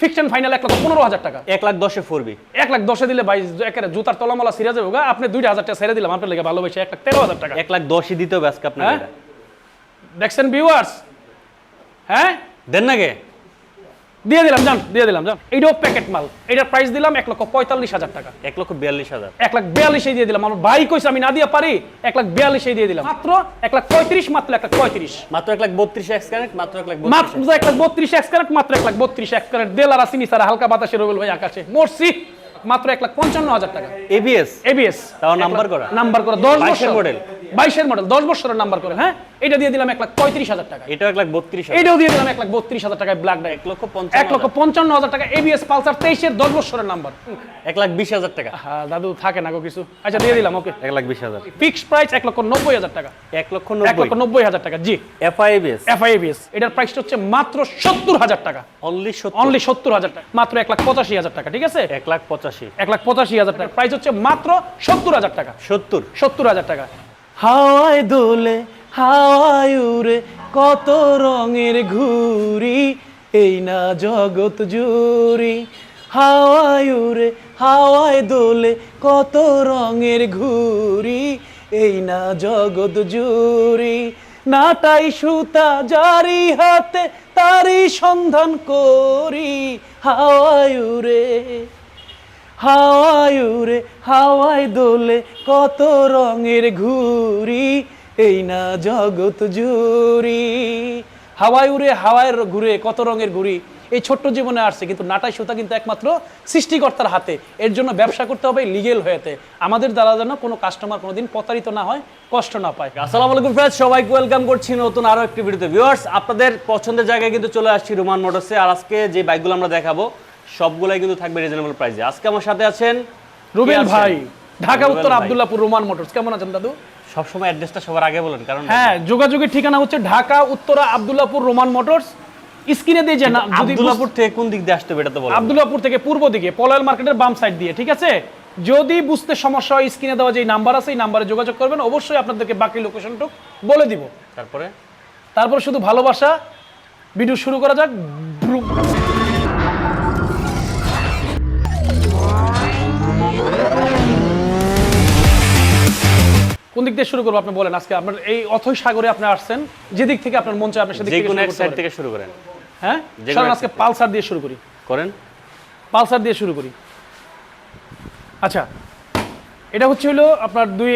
Fixed and final এক লক্ষ পনেরো হাজার টাকা। এক লাখ দশে ফোরবি। এক লাখ দশে দিলে ভাই একেবারে জুতার তলামলা সিরা যাবে গা, আপনি দুইটা হাজার টাকা ছেড়ে দিলাম আপনার লেগে ভালোবেসে এক লাখ তেরো হাজার টাকা। এক লাখ দশই দিতে হবে আজকে আপনার হ্যাঁ। দেখছেন ভিউয়ার্স হ্যাঁ? দেন না গে দিয়ে দিলাম জান দিয়ে দিলাম জান এইটাও প্যাকেট মাল এটার প্রাইস দিলাম এক লক্ষ পঁয়তাল্লিশ হাজার টাকা এক লক্ষ বিয়াল্লিশ হাজার এক লাখ বিয়াল্লিশে দিয়ে দিলাম আমার ভাই কইছে আমি না দিয়ে পারি এক লাখ বিয়াল্লিশে দিয়ে দিলাম মাত্র এক লাখ পঁয়ত্রিশ মাত্র এক লাখ পঁয়ত্রিশ মাত্র এক লাখ বত্রিশ এক্স মাত্র এক লাখ মাত্র এক লাখ বত্রিশ এক ক্যারেট মাত্র এক লাখ বত্রিশ এক ক্যারেট দেলার আসিনি স্যার হালকা বাতাসে রবিল ভাই আকাশে মরছি মাত্র এক লাখ পঞ্চান্ন হাজার টাকা এবিএস এবিএস তাও number করা? নাম্বার করা দশ 22 বছর model? বাইশের মডেল দশ বছরের নাম্বার করে হ্যাঁ? এটা দিয়ে দিলাম এক লাখ পঁয়ত্রিশ হাজার টাকা এটাও এক লাখ বত্রিশ এটাও দিয়ে দিলাম এক লাখ বত্রিশ হাজার টাকায় ব্ল্যাক ডাই এক লক্ষ এক লক্ষ পঞ্চান্ন হাজার টাকা এবিএস পালসার তেইশের দশ বছরের নাম্বার এক লাখ বিশ হাজার টাকা। হ্যাঁ দাদু থাকে না গো কিছু। আচ্ছা দিয়ে দিলাম ওকে এক লাখ বিশ হাজার। ফিক্সড প্রাইস এক লক্ষ নব্বই হাজার টাকা। এক লক্ষ এক লক্ষ নব্বই হাজার টাকা জি। এফআইবিএস এফআইবিএস এটার প্রাইসটা হচ্ছে মাত্র সত্তর হাজার টাকা। অনলি অনলি সত্তর হাজার টাকা। মাত্র এক লাখ পঁচাশি হাজার টাকা ঠিক আছে? এক লাখ পঁচাশি। এক লাখ পঁচাশি হাজার টাকা। প্রাইস হচ্ছে মাত্র সত্তর হাজার টাকা। সত্তর। সত্তর হাজার টাকা। হাওয়ায় দোলে, হাওয়ায় উড়ে, কত রঙের ঘুরি এই না জগৎ জুড়ি। হাওয়ায় উড়ে, হাওয়ায় দোলে, কত রঙের ঘুরি এই না জগৎ জুড়ি। নাটাই সুতা জারি হাতে, তারই সন্ধান করি, হাওয়ায় উড়ে। হাওয়ায় উড়ে, হাওয়ায় দোলে কত রঙের ঘুরি এই না জগৎ জুড়ি। হাওয়ায় উড়ে, হাওয়ায় ঘুরে কত রঙের ঘুরি এই ছোট্ট জীবনে আসছে, কিন্তু নাটাই সুতা কিন্তু একমাত্র সৃষ্টিকর্তার হাতে। এর জন্য ব্যবসা করতে হবে লিগেল হয়েতে। আমাদের দ্বারা যেন কোনো কাস্টমার কোনোদিন প্রতারিত না হয়, কষ্ট না পায়। আসসালামু আলাইকুম ফ্রেন্ডস সবাইকে ওয়েলকাম করছি নতুন আরও একটি ভিডিওতে ভিউয়ার্স আপনাদের পছন্দের জায়গায় কিন্তু চলে আসছি রোমান মোটরসে আর আজকে যে বাইকগুলো আমরা দেখাবো সবগুলাই কিন্তু থাকবে রিজনেবল প্রাইসে আজকে আমার সাথে আছেন রুবেল ভাই ঢাকা উত্তর ভাই। আবদুল্লাপুর রোমান মোটরস কেমন আছেন দাদু? সবসময় অ্যাড্রেসটা সবার আগে বলেন কারণ হ্যাঁ যোগাযোগের ঠিকানা হচ্ছে ঢাকা উত্তরা আবদুল্লাপুর রোমান মোটরস স্ক্রিনে দিয়ে যে আব্দুল্লাপুর থেকে কোন দিক দিয়ে আসতে হবে এটা তো বলেন আবদুল্লাপুর থেকে পূর্ব দিকে পলয়েল মার্কেটের বাম সাইড দিয়ে ঠিক আছে? যদি বুঝতে সমস্যা হয় স্ক্রিনে দেওয়া যে নাম্বার আছে এই নাম্বারে যোগাযোগ করবেন। অবশ্যই আপনাদেরকে বাকি লোকেশনটুক বলে দিব। তারপরে? তারপর শুধু ভালোবাসা। ভিডিও শুরু করা যাক। কোন দিক দিয়ে শুরু করব আপনি বলেন আজকে? আপনার এই অথৈ সাগরে আপনি আসছেন যেদিক থেকে আপনার মন চায় আপনি সেদিক থেকে শুরু এক সাইড থেকে শুরু করেন। হ্যাঁ? যে চলেন আজকে পালসার দিয়ে শুরু করি। করেন। পালসার দিয়ে শুরু করি। আচ্ছা এটা হচ্ছে হলো আপনার দুই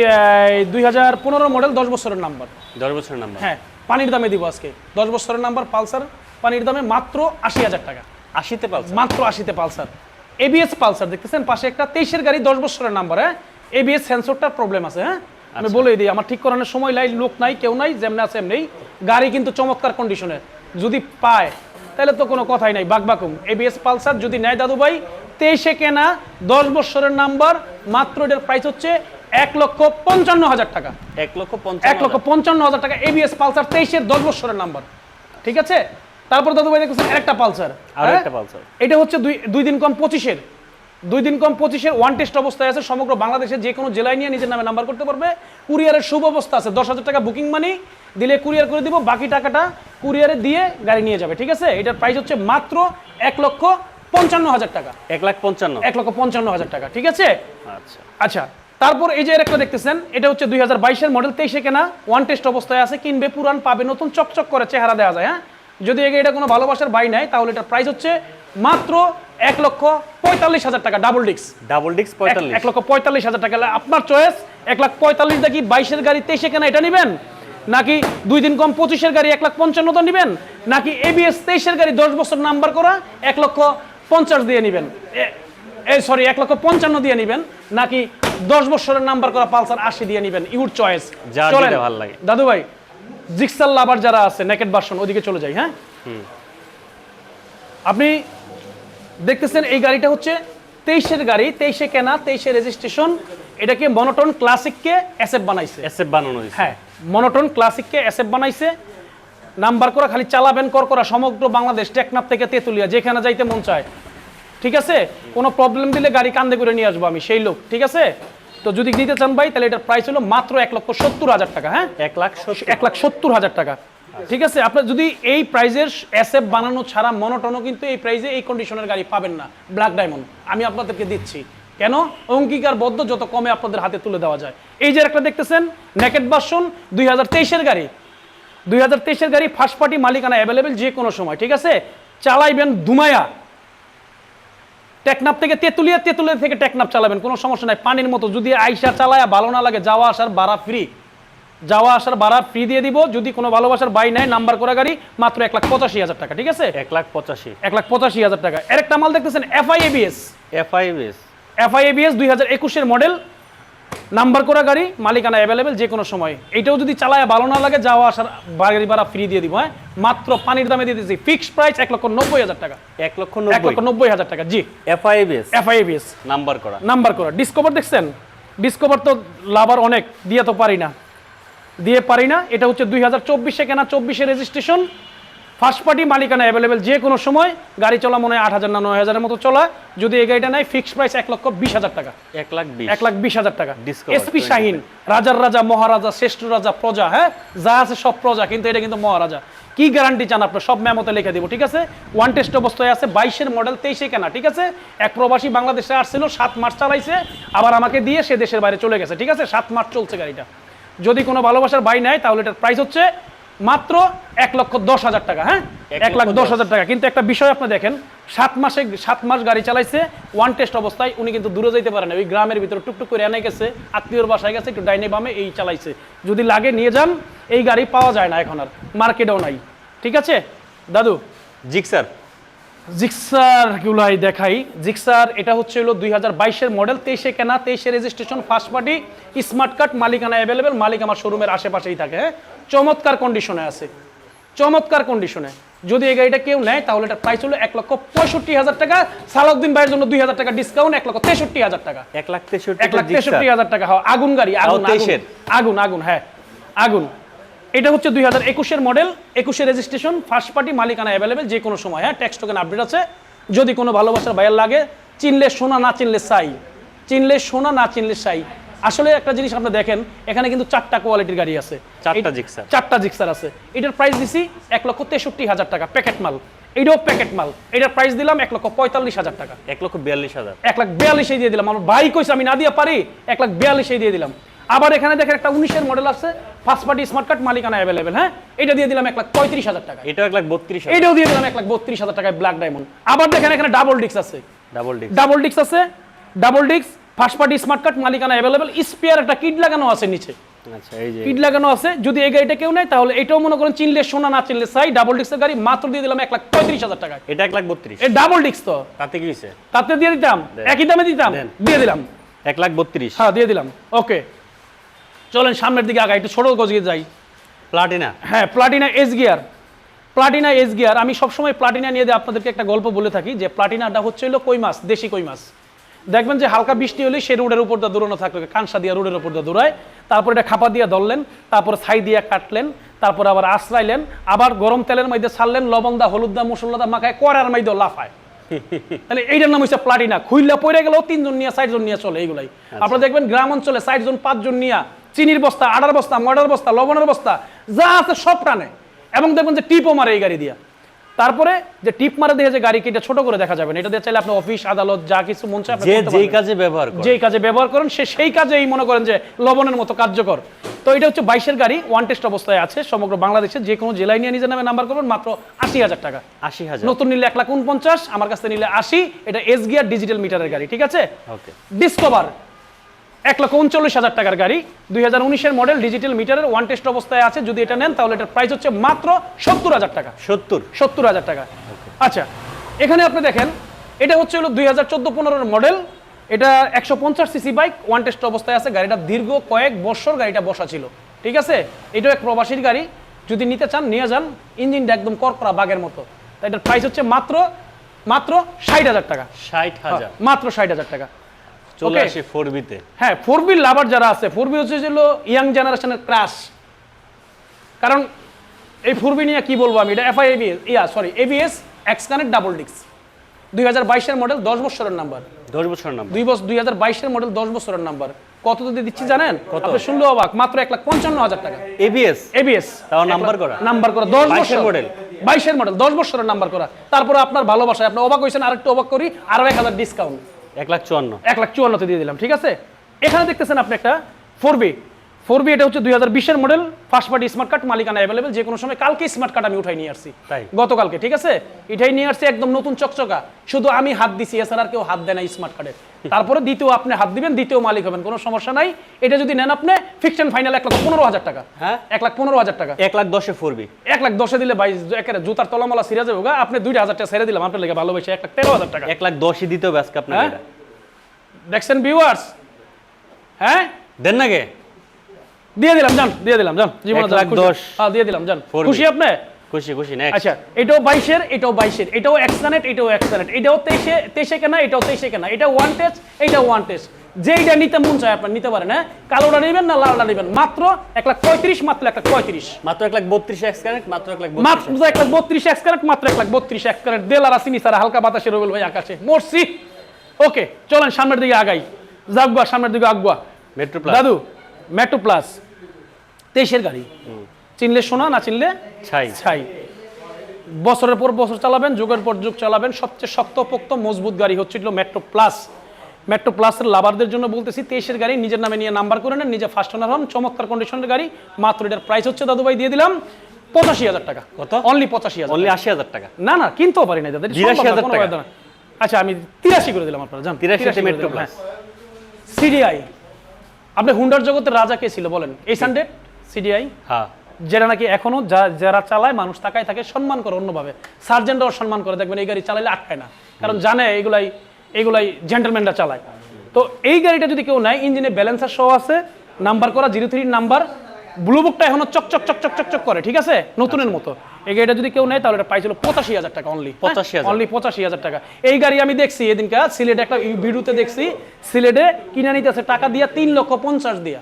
দুই হাজার পনেরো মডেল দশ বছরের নাম্বার দশ বছরের নাম্বার হ্যাঁ পানির দামে দিব আজকে। দশ বছরের নাম্বার পালসার। পানির দামে মাত্র আশি হাজার টাকা। আশিতে পালস মাত্র আশিতে পালসার। এবিএস পালসার দেখতেছেন? পাশে একটা তেইশের গাড়ি দশ বছরের নাম্বার হ্যাঁ? এবিএস সেন্সরটার প্রবলেম আছে হ্যাঁ? আমি আচ্ছা। বলে দিই আমার ঠিক করানোর সময় নাই লোক নাই কেউ নাই যেমন আছে এমনি। গাড়ি কিন্তু চমৎকার কন্ডিশনে যদি পায় তাহলে তো কোনো কথাই নাই বাকবাকুম এবিএস পালসার যদি নেয় দাদু ভাই তেইশে কেনা দশ বছরের নাম্বার মাত্র এটার প্রাইস হচ্ছে এক লক্ষ পঞ্চান্ন হাজার টাকা। এক লক্ষ এক পঞ্চান্ন লক্ষ পঞ্চান্ন হাজার টাকা এবিএস পালসার তেইশের দশ বছরের নাম্বার। ঠিক আছে? তারপর দাদু ভাই দেখতেছেন আরেকটা পালসার। আরও হ্যাঁ? একটা পালসার। এটা হচ্ছে দুই দুই দিন কম পঁচিশের। দুই দিন কম পঁচিশের ওয়ান টেস্ট অবস্থায় আছে সমগ্র বাংলাদেশে যে কোনো জেলায় নিয়ে নিজের নামে নাম্বার করতে পারবে। কুরিয়ারের শুভ অবস্থা আছে দশ হাজার টাকা বুকিং মানি দিলে কুরিয়ার করে দিব বাকি টাকাটা কুরিয়ারে দিয়ে গাড়ি নিয়ে যাবে ঠিক আছে? এটার প্রাইস হচ্ছে মাত্র এক লক্ষ পঞ্চান্ন হাজার টাকা। এক লাখ পঞ্চান্ন? এক লক্ষ পঞ্চান্ন হাজার টাকা ঠিক আছে? আচ্ছা। আচ্ছা তারপর এই যে একটা দেখতেছেন এটা হচ্ছে দুই হাজার বাইশের মডেল তেইশে কেনা ওয়ান টেস্ট অবস্থায় আছে কিনবে পুরান পাবে নতুন চকচক করে চেহারা দেওয়া যায় হ্যাঁ? যদি এটা কোনো ভালোবাসার বাই নাই তাহলে এটার প্রাইস হচ্ছে মাত্র এক লক্ষ পঁয়তাল্লিশ হাজার টাকা ডাবল ডিক্স ডাবল ডিক্স পঁয়তাল্লিশ। এক লক্ষ পঁয়তাল্লিশ হাজার টাকা আপনার চয়েস এক লাখ পঁয়তাল্লিশ দেখি বাইশের গাড়ি তেইশে কেনা এটা নেবেন? নাকি দুই দিন কম পঁচিশের গাড়ি এক লাখ পঞ্চান্ন তো নেবেন? নাকি এবিএস তেইশের গাড়ি দশ বছর নাম্বার করা এক লক্ষ পঞ্চাশ দিয়ে নেবেন? সরি এক লক্ষ পঞ্চান্ন দিয়ে নেবেন? নাকি দশ বছরের নাম্বার করা পালসার আশি দিয়ে নেবেন? ইউর চয়েস ভালো লাগে। দাদু ভাই জিক্সাল লাভার যারা আছে নেকেট ভার্সন ওদিকে চলে যাই হ্যাঁ? আপনি দেখতেছেন এই গাড়িটা হচ্ছে তেইশের গাড়ি তেইশে কেনা তেইশে রেজিস্ট্রেশন এটাকে মনোটন ক্লাসিককে অ্যাসেপ বানাইছে। এসএফ বানানো হয়েছে। হ্যাঁ মনোটন ক্লাসিককে অ্যাসেপ বানাইছে। নাম্বার করা খালি চালাবেন কর করা সমগ্র বাংলাদেশ টেকনাফ থেকে তেতুলিয়া যেখানে যাইতে মন চায়। ঠিক আছে? কোনো প্রবলেম দিলে গাড়ি কান্দে করে নিয়ে আসব আমি সেই লোক ঠিক আছে? তো যদি দিতে চান ভাই তাহলে এটার প্রাইস হলো মাত্র এক লক্ষ সত্তর হাজার টাকা হ্যাঁ? এক লাখ এক লাখ সত্তর হাজার টাকা। ঠিক আছে, আপনার যদি এই প্রাইজের এসএফ বানানো ছাড়া মনোটনও কিন্তু এই প্রাইজে এই কন্ডিশনের গাড়ি পাবেন না ব্ল্যাক ডায়মন্ড আমি আপনাদেরকে দিচ্ছি। কেন? অঙ্গীকারবদ্ধ যত কমে আপনাদের হাতে তুলে দেওয়া যায়। এই যে একটা দেখতেছেন নেকেট বাসন দুই হাজার গাড়ি। দুই হাজার গাড়ি ফার্স্ট পার্টি মালিকানা অ্যাভেলেবেল যে কোনো সময়, ঠিক আছে? চালাইবেন দুমায়া টেকনাপ থেকে তেতুলিয়া তেতুলিয়া থেকে টেকনাপ চালাবেন, কোনো সমস্যা নাই। পানির মতো, যদি আইসা চালায়া ভালো না লাগে, যাওয়া আসার ভাড়া ফ্রি যাওয়া আসার ভাড়া ফ্রি দিয়ে দিব। যদি কোনো ভালোবাসার বাই নাই নাম্বার করা গাড়ি মাত্র এক লাখ পঁচাশি হাজার টাকা ঠিক আছে? এক লাখ পঁচাশি। এক লাখ পঁচাশি হাজার টাকা। এর একটা মাল দেখতেছেন FI ABS FIS FI ABS দুই হাজার একুশের মডেল নাম্বার করা গাড়ি মালিকানা অ্যাভেলেবেল যে কোনো সময়। এইটাও যদি চালায় ভালো না লাগে যাওয়া আসার গাড়ি ভাড়া ফ্রি দিয়ে দিব হ্যাঁ? মাত্র পানির দামে দিয়ে দিচ্ছি ফিক্সড প্রাইস এক লক্ষ নব্বই হাজার টাকা। এক লক্ষ এক লক্ষ নব্বই। হাজার টাকা জি। এফআইএস এফআই এবিএস নাম্বার করা। নাম্বার করা। ডিসকভার দেখছেন? ডিসকভার তো লাভার অনেক দিয়ে তো পারি না। দিয়ে পারি না। এটা হচ্ছে দুই হাজার চব্বিশে কেনা চব্বিশে রেজিস্ট্রেশন ফার্স্ট পার্টি মালিকানা অ্যাভেলেবেল যে কোনো সময়। গাড়ি চলা মনে হয় আট হাজার না নয় হাজারের মতো চলা। যদি এই গাড়িটা নেয় ফিক্সড প্রাইস এক লক্ষ বিশ হাজার টাকা। এক লাখ এক লাখ বিশ হাজার টাকা। এসপি শাহিন রাজার রাজা মহারাজা শ্রেষ্ঠ রাজা প্রজা হ্যাঁ? যা আছে সব প্রজা কিন্তু এটা কিন্তু মহারাজা। কি গ্যারান্টি চান আপনার সব মেমোতে লিখে দিব ঠিক আছে? ওয়ান টেস্ট অবস্থায় আছে বাইশের মডেল তেইশে কেনা ঠিক আছে? এক প্রবাসী বাংলাদেশে আসছিল সাত মাস চালাইছে আবার আমাকে দিয়ে সে দেশের বাইরে চলে গেছে ঠিক আছে? সাত মাস চলছে গাড়িটা। যদি কোনো ভালোবাসার বাই নেয় তাহলে এটার প্রাইস হচ্ছে মাত্র এক লক্ষ দশ হাজার টাকা হ্যাঁ? এক লাখ দশ। হাজার টাকা। কিন্তু একটা বিষয় আপনি দেখেন সাত মাসে সাত মাস গাড়ি চালাইছে ওয়ান টেস্ট অবস্থায় উনি কিন্তু দূরে যাইতে পারেন ওই গ্রামের ভিতরে টুকটুক করে এনে গেছে আত্মীয়র বাসায় গেছে একটু ডাইনে বামে এই চালাইছে। যদি লাগে নিয়ে যান এই গাড়ি পাওয়া যায় না এখন আর মার্কেটেও নাই। ঠিক আছে? দাদু? জিক্সার জিক্সার গুলাই দেখাই। জিক্সার এটা হচ্ছে হলো দুই হাজার বাইশের মডেল তেইশে কেনা তেইশে registration first party smart card মালিকানা অ্যাভেলেবেল মালিক আমার শোরুমের আশেপাশেই থাকে হ্যাঁ? চমৎকার কন্ডিশনে আছে। চমৎকার কন্ডিশনে যদি এই গাড়িটা কেউ নেয় তাহলে এটা প্রাইস হলো এক লক্ষ পঁয়ষট্টি হাজার টাকা। সালাউদ্দিন ভাইয়ের জন্য দুই হাজার টাকা ডিসকাউন্ট এক লক্ষ তেষট্টি হাজার টাকা। এক লাখ তেষট্টি এক লাখ তেষট্টি হাজার টাকা। হওয়া আগুন গাড়ি আগুন তাও 23 এর? আগুন, আগুন আগুন হ্যাঁ। আগুন। এটা হচ্ছে দুই হাজার একুশের মডেল একুশের রেজিস্ট্রেশন ফার্স্ট পার্টি মালিকানা অ্যাভেলেবেল যে কোনো সময়। হ্যাঁ ট্যাক্স টোকেন আপডেট আছে। যদি কোনো ভালোবাসার ভাইয়ের লাগে চিনলে সোনা না চিনলে সাই। চিনলে সোনা না চিনলে সাই। আসলে একটা জিনিস আপনি দেখেন এখানে কিন্তু চারটা কোয়ালিটির গাড়ি আছে। চারটা জিক্সার। চারটা জিক্সার আছে। এটার প্রাইস দিছি এক লক্ষ তেষট্টি হাজার টাকা প্যাকেট মাল। এটাও প্যাকেট মাল। এটার প্রাইস দিলাম এক লক্ষ পঁয়তাল্লিশ হাজার টাকা। এক লক্ষ বিয়াল্লিশ হাজার। এক লাখ বিয়াল্লিশে দিয়ে দিলাম। আমার ভাই কইছে আমি না দিয়ে পারি এক লাখ বিয়াল্লিশে দিয়ে দিলাম। আবার এখানে দেখেন একটা উনিশের মডেল আছে ফার্স্ট পার্টি স্মার্ট কার্ড মালিকানা অ্যাভেলেবেল হ্যাঁ? এটা দিয়ে দিলাম এক লাখ পঁয়ত্রিশ হাজার টাকা এটাও এক লাখ বত্রিশ এটাও দিয়ে দিলাম এক লাখ বত্রিশ হাজার টাকায় ব্ল্যাক ডায়মন্ড আবার দেখেন এখানে ডাবল ডিক্স আছে। ডাবল ডিক্স ডাবল ডিক্স আছে ডাবল ডিক্স ফার্স্ট পার্টি স্মার্ট কার্ড মালিকানা অ্যাভেলেবেল স্পেয়ার একটা কিট লাগানো আছে নিচে। আচ্ছা কিট লাগানো আছে যদি এই গাড়িটা কেউ নেয় তাহলে এটাও মনে করেন চিনলে সোনা না চিনলে সাই ডাবল ডিক্সের গাড়ি মাত্র দিয়ে দিলাম এক লাখ পঁয়ত্রিশ হাজার টাকা এটা এক লাখ বত্রিশ। ডাবল ডিক্স তো। তাতে কি তাতে দিয়ে দিতাম একই দামে দিতাম দিয়ে দিলাম। এক লাখ বত্রিশ। হ্যাঁ দিয়ে দিলাম। ওকে চলেন সামনের দিকে আগাই একটু ছোট গজিয়ে যাই। প্লাটিনা? হ্যাঁ Platina S gear Platina S gear আমি সবসময় প্লাটিনা নিয়ে দিয়ে আপনাদেরকে একটা গল্প বলে থাকি যে প্লাটিনাটা হচ্ছে হলো কই মাছ দেশি কই মাছ। দেখবেন যে হালকা বৃষ্টি হলে সে রোডের উপর দিয়ে দৌড়ানো থাকবে কাঁসা দিয়ে রোডের উপর দিয়ে দৌড়ায়। তারপর এটা খাপা দিয়ে ধরলেন তারপর ছাই দিয়ে কাটলেন তারপর আবার আশ্রাইলেন আবার গরম তেলের মধ্যে ছাড়লেন লবণ দা হলুদ দা মশলা দা মাখায় করার মধ্যে লাফায়। তাহলে এইটার নাম হচ্ছে প্লাটিনা। খুইল্লা পড়ে গেলেও তিনজন নিয়ে জন নিয়ে চলে এইগুলাই। আপনারা দেখবেন গ্রাম অঞ্চলে জন পাঁচজন নিয়ে চিনির বস্তা আটার বস্তা ময়দার বস্তা লবণের বস্তা যা আছে সব টানে। এবং দেখবেন যে টিপও মারে এই গাড়ি দিয়া। তারপরে যে টিপ মারে দিয়ে যে গাড়ি এটা ছোট করে দেখা যাবে না এটা দিয়ে চাইলে আপনি অফিস আদালত যা কিছু মন চায় যে যেই কাজে ব্যবহার করে। যেই কাজে ব্যবহার করেন সে সেই কাজেই মনে করেন যে লবণের মতো কার্যকর। তো এটা হচ্ছে বাইশের গাড়ি ওয়ান টেস্ট অবস্থায় আছে সমগ্র বাংলাদেশে যে কোনো জেলায় নিয়ে নিজের নামে নাম্বার করবেন মাত্র আশি হাজার টাকা। আশি হাজার। নতুন নিলে এক লাখ উনপঞ্চাশ আমার কাছে নিলে আশি এটা এস গিয়ার ডিজিটাল মিটারের গাড়ি ঠিক আছে? ডিসকভার এক লক্ষ উনচল্লিশ হাজার টাকার গাড়ি। দুই হাজার উনিশের মডেল ডিজিটাল মিটারের ওয়ান টেস্ট অবস্থায় আছে। যদি এটা নেন তাহলে এটার প্রাইস হচ্ছে মাত্র সত্তর হাজার টাকা। সত্তর? সত্তর হাজার টাকা। আচ্ছা এখানে আপনি দেখেন এটা হচ্ছে হলো দুই হাজার চোদ্দ পনেরোর মডেল এটা একশো পঞ্চাশ সিসি বাইক ওয়ান টেস্ট অবস্থায় আছে। গাড়িটা দীর্ঘ কয়েক বছর গাড়িটা বসা ছিল। ঠিক আছে? এটাও এক প্রবাসীর গাড়ি। যদি নিতে চান নিয়ে যান। ইঞ্জিনটা একদম করকরা বাঘের মতো। তাই এটার প্রাইস হচ্ছে মাত্র মাত্র ষাট হাজার টাকা। ষাট হাজার। মাত্র ষাট হাজার টাকা। চলে. আসি ফোর বিতে হ্যাঁ ফোর লাভার যারা আছে ফোর বি হচ্ছে হলো ইয়াং জেনারেশনের ক্রাশ কারণ এই ফোর বি নিয়ে কি বলব আমি? এটা FI ABS yeah sorry ABS X connect double ডিক্স দুই হাজার বাইশের মডেল দশ বছরের নাম্বার দশ বছর নাম্বার দুই বছর দুই হাজার বাইশের মডেল দশ বছরের নাম্বার কত যদি দিচ্ছি জানেন? আপনি শুনলে অবাক। মাত্র এক লাখ পঞ্চান্ন হাজার টাকা। এবিএস এবিএস তাও number করা? নাম্বার করা। দশ 22 বছর। model? বাইশের মডেল দশ বছরের নাম্বার করা। তারপরে আপনার ভালোবাসায় আপনি অবাক হয়েছেন আরেকটু অবাক করি আরও এক হাজার ডিসকাউন্ট এক লাখ চুয়ান্ন। এক লাখ চুয়ান্নতে দিয়ে দিলাম, ঠিক আছে? এখানে দেখতেছেন আপনি একটা ফোর বি ফোর বি এটা হচ্ছে দুই হাজার বিশের model first party smart card মালিকানা অ্যাভেলেবেল যে কোনো সময় কালকে স্মার্ট কার্ড আমি উঠাই নিয়ে আসছি। তাই? গতকালকে ঠিক আছে? এটাই নিয়ে আসছি একদম নতুন চকচকা। শুধু আমি হাত দিছি এছাড়া আর কেউ হাত দেয় না স্মার্ট কার্ডে তারপরে দ্বিতীয় আপনি হাত দিবেন দ্বিতীয় মালিক হবেন কোনো সমস্যা নাই। এটা যদি নেন আপনি ফিক্সড অ্যান্ড ফাইনাল এক লাখ পনেরো হাজার টাকা। হ্যাঁ? এক লাখ পনেরো হাজার টাকা। এক লাখ দশে ফোরবি এক লাখ দশে দিলে বাইশ একেবারে জুতার তলামলা সিরা যাবে আপনি দুইটা হাজার টাকা ছেড়ে দিলাম আপনার লেগে ভালোবেসে এক লাখ তেরো হাজার টাকা। এক লাখ দশই দিতে হবে আজকে আপনাকে হ্যাঁ? দেখছেন ভিউয়ার্স হ্যাঁ? দেন না গে? দিয়ে দিলাম জান দিয়ে দিলাম জান জীবনে হ্যাঁ দিয়ে দিলাম জান। খুশি আপনি? খুশি খুশি নেক্সট আচ্ছা এটাও বাইশের এটাও বাইশের এটাও এক্সকানেট এটাও এক্সকানেট এটাও তেইশে তেইশে কেনা এটাও তেইশে কেনা এটা ওয়ান টেস্ট এটা ওয়ান টেস্ট যেইটা নিতে মন চায় আপনার নিতে পারেন হ্যাঁ? কালোটা নেবেন না লালটা নেবেন? মাত্র এক লাখ পঁয়ত্রিশ মাত্র এক লাখ পঁয়ত্রিশ। মাত্র এক লাখ বত্রিশ এক্স মাত্র এক লাখ মাত্র এক লাখ বত্রিশ এক ক্যারেট মাত্র এক লাখ বত্রিশ এক ক্যারেট দেল আর আসিনি স্যার হালকা বাতাসে রবিল ভাই আকাশে। মরছি। ওকে চলেন সামনের দিকে আগাই। যাকবা সামনের দিকে আগুয়া। মেট্রো প্লাস দাদু মেট্রো প্লাস তেইশের গাড়ি। চিনলে সোনা না চিনলে ছাই। ছাই। বছরের পর বছর চালাবেন যুগের পর যুগ চালাবেন সবচেয়ে শক্তপোক্ত মজবুত গাড়ি হচ্ছিল মেট্রো প্লাস মেট্রো প্লাসের লাভারদের জন্য বলতেছি তেইশের গাড়ি নিজের নামে নিয়ে নাম্বার করে নেন নিজে ফার্স্ট ওনার হন চমৎকার কন্ডিশনের গাড়ি মাত্র এটার প্রাইস হচ্ছে দাদু ভাই দিয়ে দিলাম পঁচাশি হাজার টাকা। কত? অনলি পঁচাশি হাজার অনলি আশি হাজার টাকা? না না কিনতেও পারি না দাদা 82,000 কোনো টাকা। আচ্ছা আমি তিরাশি করে দিলাম আপনারা জান। 83 তে Metro Plus। সিডিআই আপনি হুন্ডার জগতের রাজা কে ছিল বলেন? এইট হান্ড্রেড সিডিআই হ্যাঁ। যেটা নাকি এখনও যারা চালায় মানুষ তাকায় থাকে সম্মান করে অন্যভাবে। সার্জেন্টরাও সম্মান করে দেখবেন এই গাড়ি চালাইলে আটকায় না। কারণ জানে এগুলাই এগুলাই জেন্টেলম্যানরা চালায়। তো এই গাড়িটা যদি কেউ নেয় ইঞ্জিনে ব্যালেন্সার সহ আছে নাম্বার করা জিরো থ্রি নাম্বার ব্লু বুকটা এখনও চক চক চক চক চক চক করে ঠিক আছে? নতুনের মতো। এই গাড়িটা যদি কেউ নেয় তাহলে এটা পাইছিল পঁচাশি হাজার টাকা অনলি 85,000 অনলি পঁচাশি হাজার টাকা। এই গাড়ি আমি দেখছি এদিনকে সিলেটে একটা ভিডিওতে দেখছি সিলেটে কিনে নিতেছে টাকা দিয়া তিন লক্ষ পঞ্চাশ দিয়া।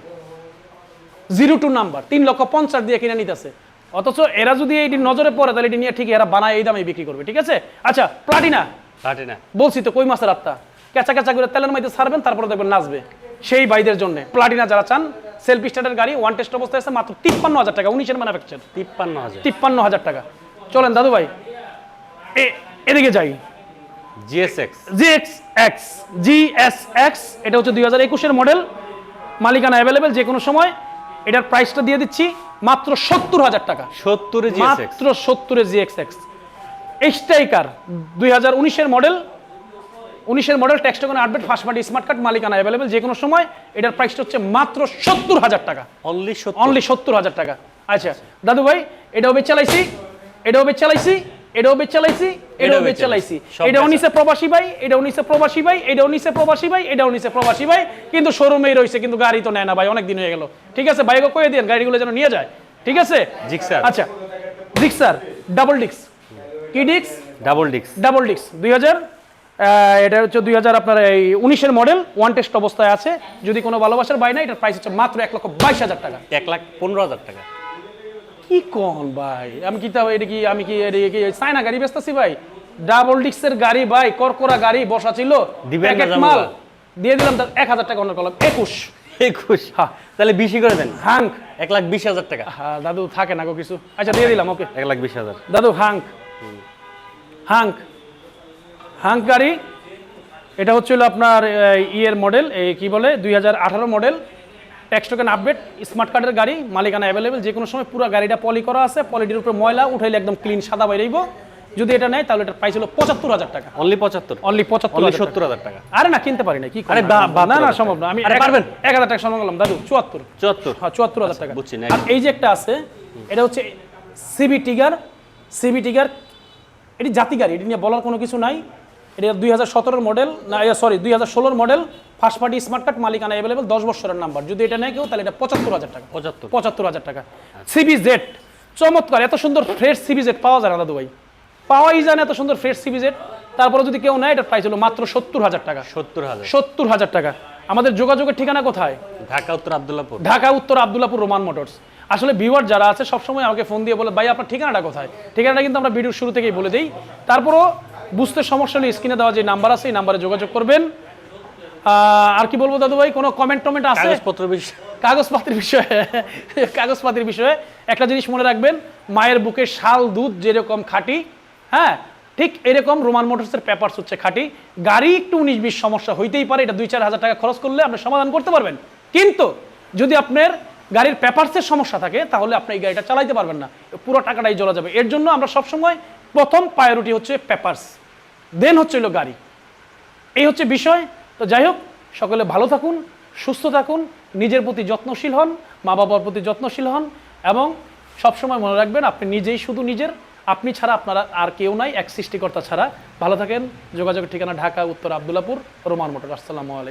জিরো টু নাম্বার তিন লক্ষ পঞ্চাশ দিয়ে কিনে নিতেছে অথচ এরা যদি এটি নজরে পড়ে তাহলে এটি নিয়ে ঠিক এরা বানায় এই দামে বিক্রি করবে ঠিক আছে? আচ্ছা প্লাটিনা প্লাটিনা বলছি তো কই মাছের আত্মা ক্যাচা ক্যাচা করে তেলের মধ্যে ছাড়বেন তারপরে দেখবেন নাচবে। সেই ভাইদের জন্য। প্লাটিনা যারা চান সেলফ স্টার্টের গাড়ি ওয়ান টেস্ট অবস্থায় আছে মাত্র তিপ্পান্ন হাজার টাকা উনিশের ম্যানুফ্যাকচার তিপ্পান্ন হাজার। তিপ্পান্ন হাজার টাকা। চলেন দাদু ভাই এ- এদিকে যাই। জিএসএক্স। জিএক্স এক্স জিএসএক্স এটা হচ্ছে দুই হাজার একুশের মডেল মালিকানা অ্যাভেলেবেল যে কোনো সময়। এটার প্রাইসটা দিয়ে দিচ্ছি মাত্র সত্তর হাজার টাকা। সত্তরে মাত্র সত্তরে জিএক্স এক্স। স্ট্রাইকার দুই হাজার উনিশের মডেল উনিশের মডেল ট্যাক্সটা কোনো update first party smart card মালিকানা অ্যাভেলেবেল যে কোনো সময় এটার প্রাইসটা হচ্ছে মাত্র সত্তর হাজার টাকা। অনলি অনলি সত্তর হাজার টাকা। আচ্ছা দাদু ভাই এটাও বেচ চালাইছি এটাও বেচ চালাইছি এটাও বেচ চালাইছি এটাও বেচ চালাইছি। এটাও নিচে প্রবাসী ভাই এটাও নিচে প্রবাসী ভাই এটাও নিচে প্রবাসী ভাই এটাও নিচে প্রবাসী ভাই। কিন্তু শোরুমেই রয়েছে কিন্তু গাড়ি তো নেয় না ভাই অনেক দিন হয়ে গেল। ঠিক আছে ভাইকে কয়ে দিন গাড়িগুলো যেন নিয়ে যায়। ঠিক আছে? জিক্সার। আচ্ছা জিক্সার ডাবল ডিক্স কি ডিক্স ডাবল ডিক্স ডাবল ডিক্স দুই হাজার এটা হচ্ছে দুই হাজার আপনার এই উনিশের মডেল ওয়ান টেস্ট অবস্থায় আছে। যদি কোনো ভালোবাসার বাই না এটার প্রাইস হচ্ছে মাত্র এক লক্ষ বাইশ হাজার টাকা। এক লাখ পনেরো হাজার টাকা। কি কোন ভাই? আমি কি তাও এটা কি আমি কি এটা কি চায়না গাড়ি বেচতেছি ভাই? ডাবল ডিক্সের গাড়ি ভাই করকরা গাড়ি বসা ছিল। প্যাকেট মাল। দিয়ে দিলাম তার এক হাজার টাকা অন্য করলাম। একুশ। একুশ হ্যাঁ। তাহলে বেশি করে দেন। হাঙ্ক এক লাখ বিশ হাজার টাকা। হ্যাঁ দাদু থাকে না গো কিছু। আচ্ছা দিয়ে দিলাম ওকে। এক লাখ বিশ হাজার। দাদু হাঙ্ক হাঙ্ক হাঙ্ক গাড়ি এটা হচ্ছিল আপনার ইয়ের মডেল এই কি বলে দুই হাজার আঠারো model tax token update smart কার্ডের গাড়ি মালিকানা অ্যাভেলেবেল যে কোনো সময় পুরো গাড়িটা পলি করা আছে পলিটির উপরে ময়লা উঠাইলে একদম ক্লিন সাদা বাইরেইব যদি এটা নেয় তাহলে এটার প্রাইস হলো পঁচাত্তর হাজার টাকা। অনলি পঁচাত্তর? অনলি পঁচাত্তর অনলি সত্তর হাজার টাকা। আরে না কিনতে পারি না কি আরে বা- না না সম্ভব না আমি এক- পারবেন? এক হাজার টাকা সম্ভব করলাম। দাদু চুয়াত্তর। চুয়াত্তর। হ্যাঁ চুয়াত্তর হাজার টাকা। বুঝছি, না এই যে একটা আছে এটা হচ্ছে সিবি টিগার সিবি টিগার এটি জাতি গাড়ি এটি নিয়ে বলার কোনো কিছু নাই। এটা দুই হাজার সতেরোর মডেল না সরি দুই হাজার ষোলোর model first party smart card মালিকানা অ্যাভেলেবেল দশ বছরের নাম্বার যদি এটা নেয় কেউ তাহলে এটা পঁচাত্তর হাজার টাকা। পঁচাত্তর। পঁচাত্তর হাজার টাকা। সিবি জেড চমৎকার এত সুন্দর ফ্রেশ সিবি জেড পাওয়া যায় না দাদু ভাই পাওয়াই যায় না এত সুন্দর ফ্রেশ সিবি জেড তারপরে যদি কেউ নেয় এটার প্রাইস হলো মাত্র সত্তর হাজার টাকা। সত্তর হাজার। সত্তর হাজার টাকা। আমাদের যোগাযোগের ঠিকানা কোথায়? ঢাকা উত্তর আবদুল্লাপুর। ঢাকা উত্তর আবদুল্লাপুর রোমান মোটরস আসলে ভিউয়ার যারা আছে সবসময় আমাকে ফোন দিয়ে বলে ভাই আপনার ঠিকানাটা কোথায়? ঠিকানাটা কিন্তু আমরা ভিডিওর শুরু থেকেই বলে দিই। তারপরও বুঝতে সমস্যা হলে স্ক্রিনে দেওয়া যে নাম্বার আছে এই নাম্বারে যোগাযোগ করবেন। আর কি বলব দাদু ভাই কোনো কমেন্ট টমেন্ট আছে? কাগজপত্র বিষয়। কাগজপাতির বিষয়ে কাগজপাতির বিষয়ে একটা জিনিস মনে রাখবেন মায়ের বুকে শাল দুধ যেরকম খাঁটি হ্যাঁ ঠিক এরকম রোমান মোটরসের পেপারস হচ্ছে খাঁটি। গাড়ি একটু উনিশ বিশ সমস্যা হইতেই পারে এটা দুই চার হাজার টাকা খরচ করলে আপনি সমাধান করতে পারবেন। কিন্তু যদি আপনার গাড়ির পেপারসের সমস্যা থাকে তাহলে আপনি এই গাড়িটা চালাইতে পারবেন না। পুরো টাকাটাই জ্বলা যাবে। এর জন্য আমরা সবসময় প্রথম প্রায়োরিটি হচ্ছে পেপারস দেন হচ্ছিল গাড়ি। এই হচ্ছে বিষয়। তো যাই হোক, সকলে ভালো থাকুন, সুস্থ থাকুন, নিজের প্রতি যত্নশীল হন মা বাবার প্রতি যত্নশীল হন এবং সবসময় মনে রাখবেন, আপনি নিজেই শুধু নিজের, আপনি ছাড়া আপনারা আর কেউ নাই, এক সৃষ্টিকর্তা ছাড়া। ভালো থাকেন। যোগাযোগের ঠিকানা ঢাকা, উত্তর আবদুল্লাপুর রোমান মোটর। আসসালামু আলাইকুম।